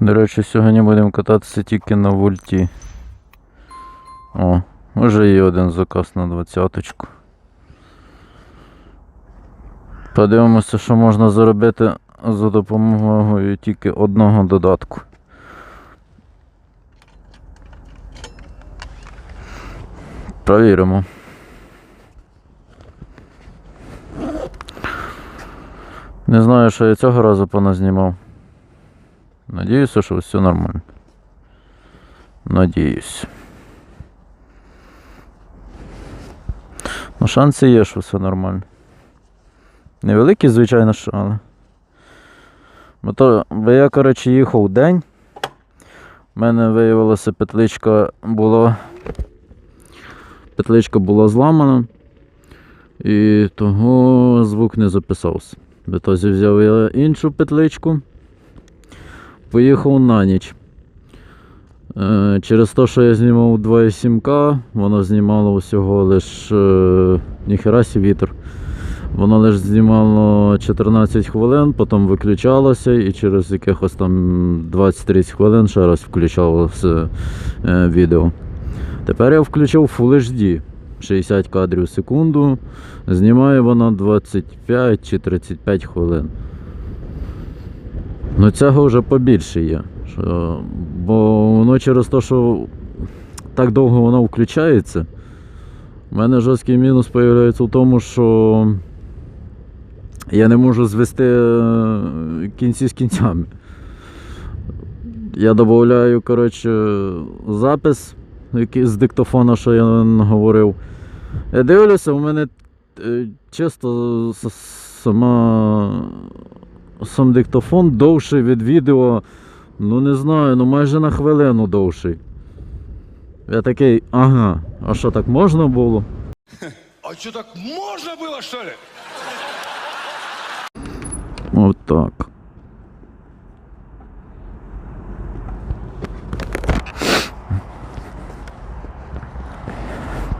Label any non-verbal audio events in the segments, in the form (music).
До речі, сьогодні будемо кататися тільки на вольті. О, вже є один заказ на двадцяточку. Подивимося, що можна заробити за допомогою тільки одного додатку. Провіримо. Не знаю, що я цього разу поназнімав. Надіюся, що все нормально. Надіюсь. Ну, шанси є, що все нормально. Невеликі, звичайно, що, але. Бо, то, бо я, коротше, їхав день. У мене виявилося петличка була. Петличка була зламана. І того звук не записався. Відтоді взяв я іншу петличку. Поїхав на ніч. Е, через те, що я знімав 2,7К, воно знімало всього лиш е, ніхера сі вітер. Воно лише знімало 14 хвилин, потім виключалося і через якихось там 20-30 хвилин ще раз включалося е, відео. Тепер я включив Full HD 60 кадрів в секунду. Знімає воно 25 чи 35 хвилин. Ну цього вже побільше є. Що, бо воно через те, що так довго воно включається. У мене жорсткий мінус з'являється в тому, що я не можу звести е, кінці з кінцями. Я додаю, коротше, запис який з диктофона, що я говорив. Я дивлюся, у мене е, чисто сама сам диктофон довший від відео, ну не знаю, ну майже на хвилину довший. Я такий, ага, а що так можна було? (laughs) А что, так можно было, что ли? От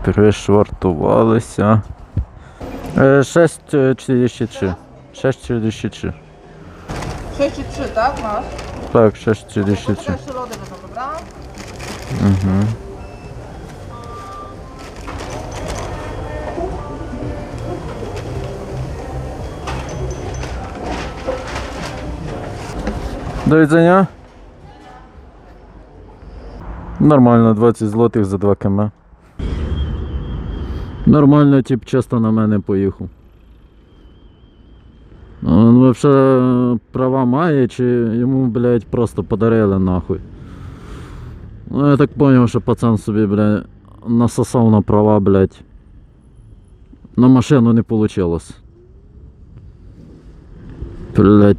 Пришвартувалися. Е, 6,43. 6,43. 6,3, tak masz? Так, 6,43. Jeszcze lody będą. До відзення. Нормально, 20 злотих за 2 км. Нормально, тип часто на мене поїхав. Він взагалі права має, чи йому, блядь, просто подарили нахуй. Ну я так поняв, що пацан собі, блядь, насосав на права, блядь. На машину не получилось. Блядь.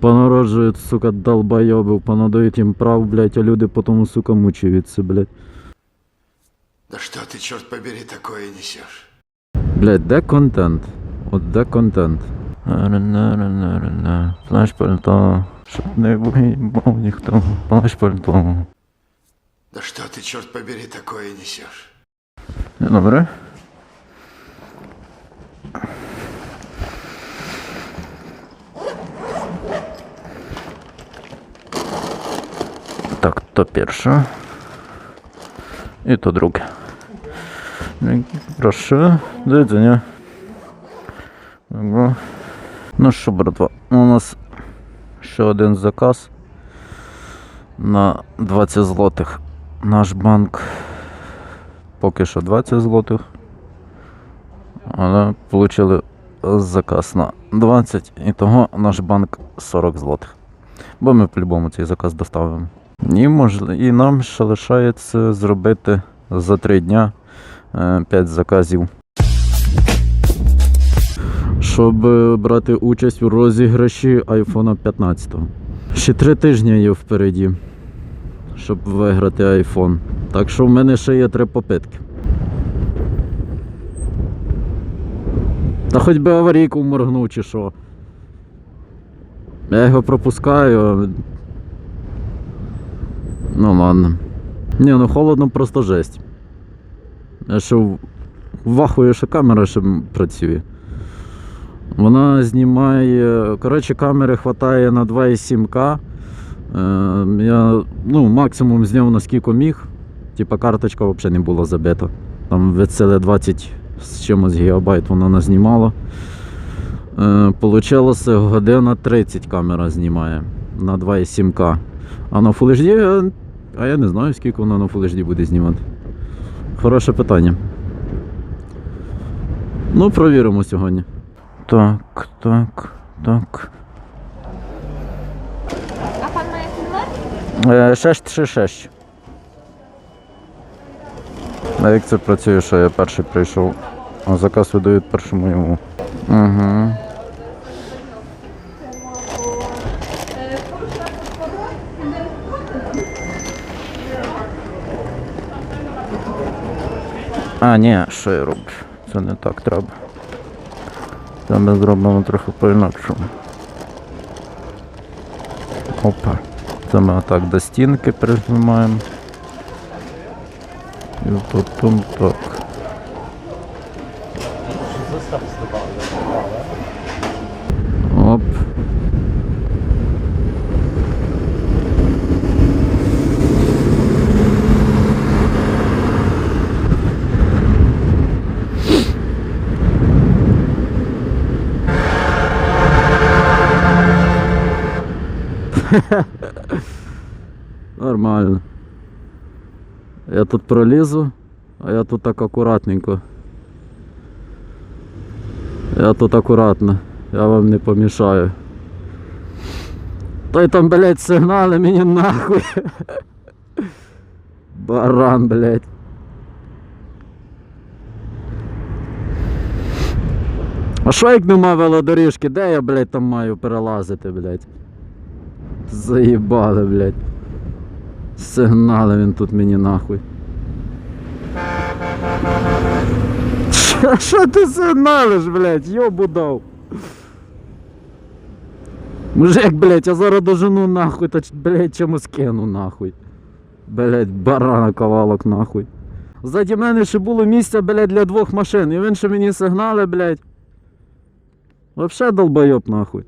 Понароджують, сука, долбойобів, понадають їм прав, блядь, а люди потім, сука, мучаються, блядь. Да что ты, черт побери, такое несешь? Блядь, де контент? От де контент? Плащ пальто, щоб не виїбав ніхто. Плащ пальто. Да что ты, черт побери, такое несешь? Добре. Так, то перше. І то друге. Прошу, до widzenia. Добре. Ну що, братва, у нас ще один заказ на 20 злотих. Наш банк поки що 20 злотих. Але отримали заказ на 20 і того наш банк 40 злотих. Бо ми по-любому цей заказ доставимо. І, можливо, і нам ще лишається зробити за 3 дня 5 заказів. Щоб е, брати участь у розіграші iPhone 15. Ще 3 тижні є впереді, щоб виграти iPhone. Так що в мене ще є 3 попитки. Та хоч би аварійку моргнув чи що. Я його пропускаю. Ну ладно. Ні, ну холодно просто жесть. Я ще в- вахую, що камера ще працює. Вона знімає. Коротше, камери хватає на 2,7К. Е, я ну, максимум зняв наскільки міг. Типа карточка взагалі не була забита. Там від сили 20 з чимось гігабайт вона назнімала. Е, Получилося година 30 камера знімає на 2,7К. А на Full HD, е, а я не знаю, скільки вона на Full HD буде знімати. Хороше питання. Ну, провіримо сьогодні. Так, так, так. A pan ma jaki numer? Е, 636. А як це працює, що я перший прийшов, а заказ видають першому йому. Угу. А, ні, що я роблю? Це не так треба. Це ми зробимо трохи по-інакшому. Опа. Це ми отак до стінки прижимаємо. І потім так. (laughs) Нормально. Я тут пролізу, а я тут так акуратненько. Я тут акуратно, я вам не помішаю. Той там, блядь, сигнали мені нахуй. (laughs) Баран, блядь. А що як нема велодоріжки? Де я, блядь, там маю перелазити, блядь? Заїбали, блядь. Сигнали він тут мені нахуй. Що, ти сигналиш, блядь, йобу дав? Мужик, блядь, я зараз дожену нахуй, та блядь, чомусь кину нахуй. Блядь, барана ковалок нахуй. Ззаді мене ще було місця, блядь, для двох машин. І він ще мені сигнали, блядь. Вообще долбойоб нахуй.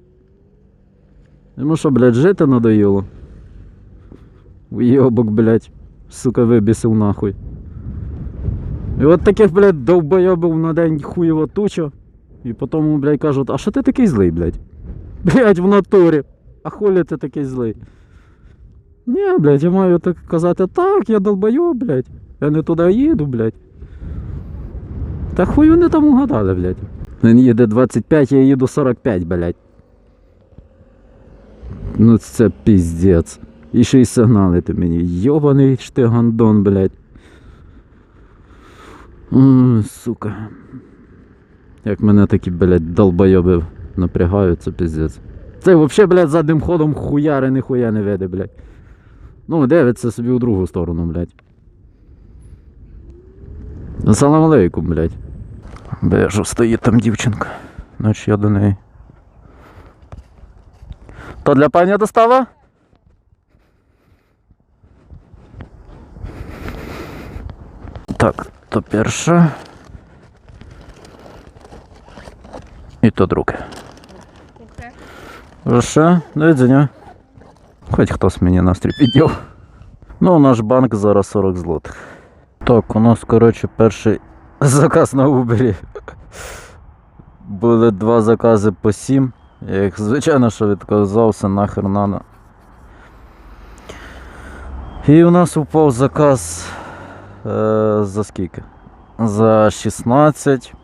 Йому що, блядь, жити надоїло? Уйобок, блядь. Сука, вибісив нахуй. І от таких, блядь, довбойобів на день хуєва туча. І потім, блядь, кажуть, а що ти такий злий, блядь? Блядь, в натурі. А хулі ти такий злий? Ні, блядь, я маю так казати, так, я долбойоб, блядь. Я не туди їду, блядь. Та хуй вони там угадали, блядь. Він їде 25, я їду 45, блядь. Ну це піздець. І ще й сигналити мені. Йобаний ж ти гандон, блядь. Ой, сука. Як мене такі, блядь, долбойоби напрягають, це піздець. Це взагалі, блядь, задним ходом хуяри ніхуя не веде, блядь. Ну, дивиться собі у другу сторону, блядь. Салам алейкум, блядь. Бежу, стоїть там дівчинка. Значить я до неї. То для пані достава? Так, то перше. І то друге. Прошу, до відзення. Хоч хтось мені настрій підняв. Ну, наш банк зараз 40 злотих. Так, у нас, коротше, перший заказ на Uber. Були два закази по 7. Я їх, звичайно, що відказався нахер нано. І у нас упав заказ е, за скільки? За 16.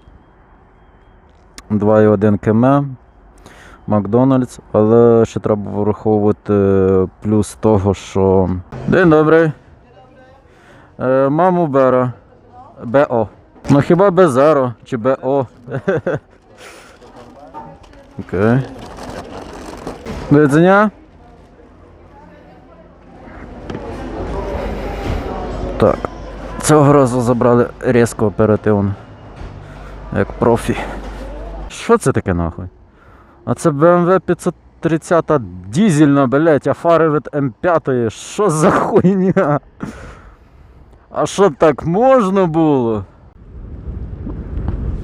2,1 км. Макдональдс, але ще треба враховувати плюс того, що. День добрий. Е, маму Бера. БО. Ну хіба Безеро чи БО? (laughs) Окей. До відзення? Так. Цього разу забрали різко оперативно. Як профі. Що це таке нахуй? А це BMW 530 дізельна, блять, а фари від М5. Що за хуйня? А що так можна було?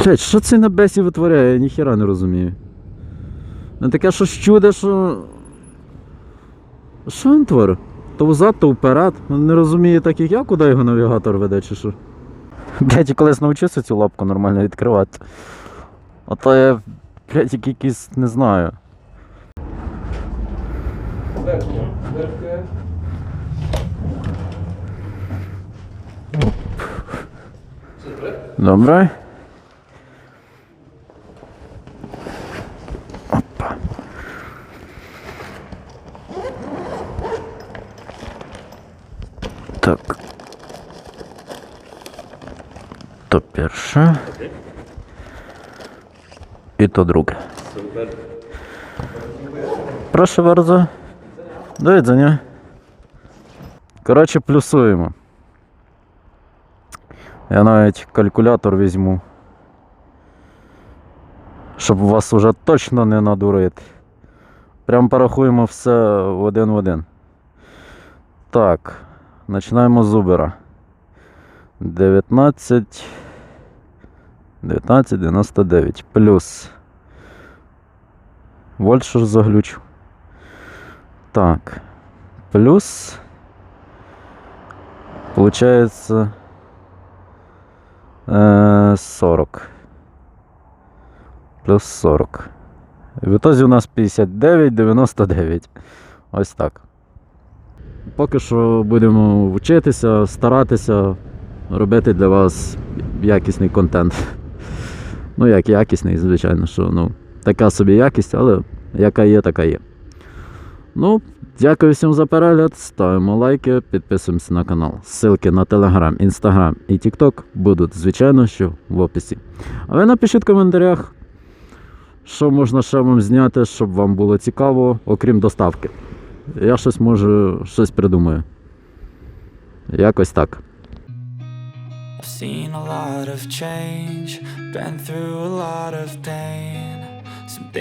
Блять, що це на бесі витворяє, я ніхіра не розумію. Ну таке щось чуде, що. Що він творить? То взад, то вперед. Він не розуміє так, як я, куди його навігатор веде, чи що. Блять, я колись навчився цю лапку нормально відкривати. А то я, блять, як якийсь не знаю. Добре. Опа. Так. То перше. І то друге. Прошу bardzo. До widzenia. Коротше, плюсуємо. Я навіть калькулятор візьму. Щоб вас уже точно не надурити. Прям порахуємо все в один в один. Так, починаємо з Uber. 19. 19,99 плюс. Вольт що. Так. Плюс. Получается э, 40. Плюс 40. В итоге у нас 59,99. Ось так. Поки що будемо вчитися, старатися робити для вас якісний контент. Ну, як якісний, звичайно, що ну, така собі якість, але яка є, така є. Ну, дякую всім за перегляд. Ставимо лайки, підписуємося на канал. Ссылки на Telegram, Instagram і TikTok будуть, звичайно, що в описі. А ви напишіть в коментарях, що можна ще вам зняти, щоб вам було цікаво, окрім доставки. Я щось може щось придумаю. Якось так. Seen a lot of change, been through a lot of pain. Some things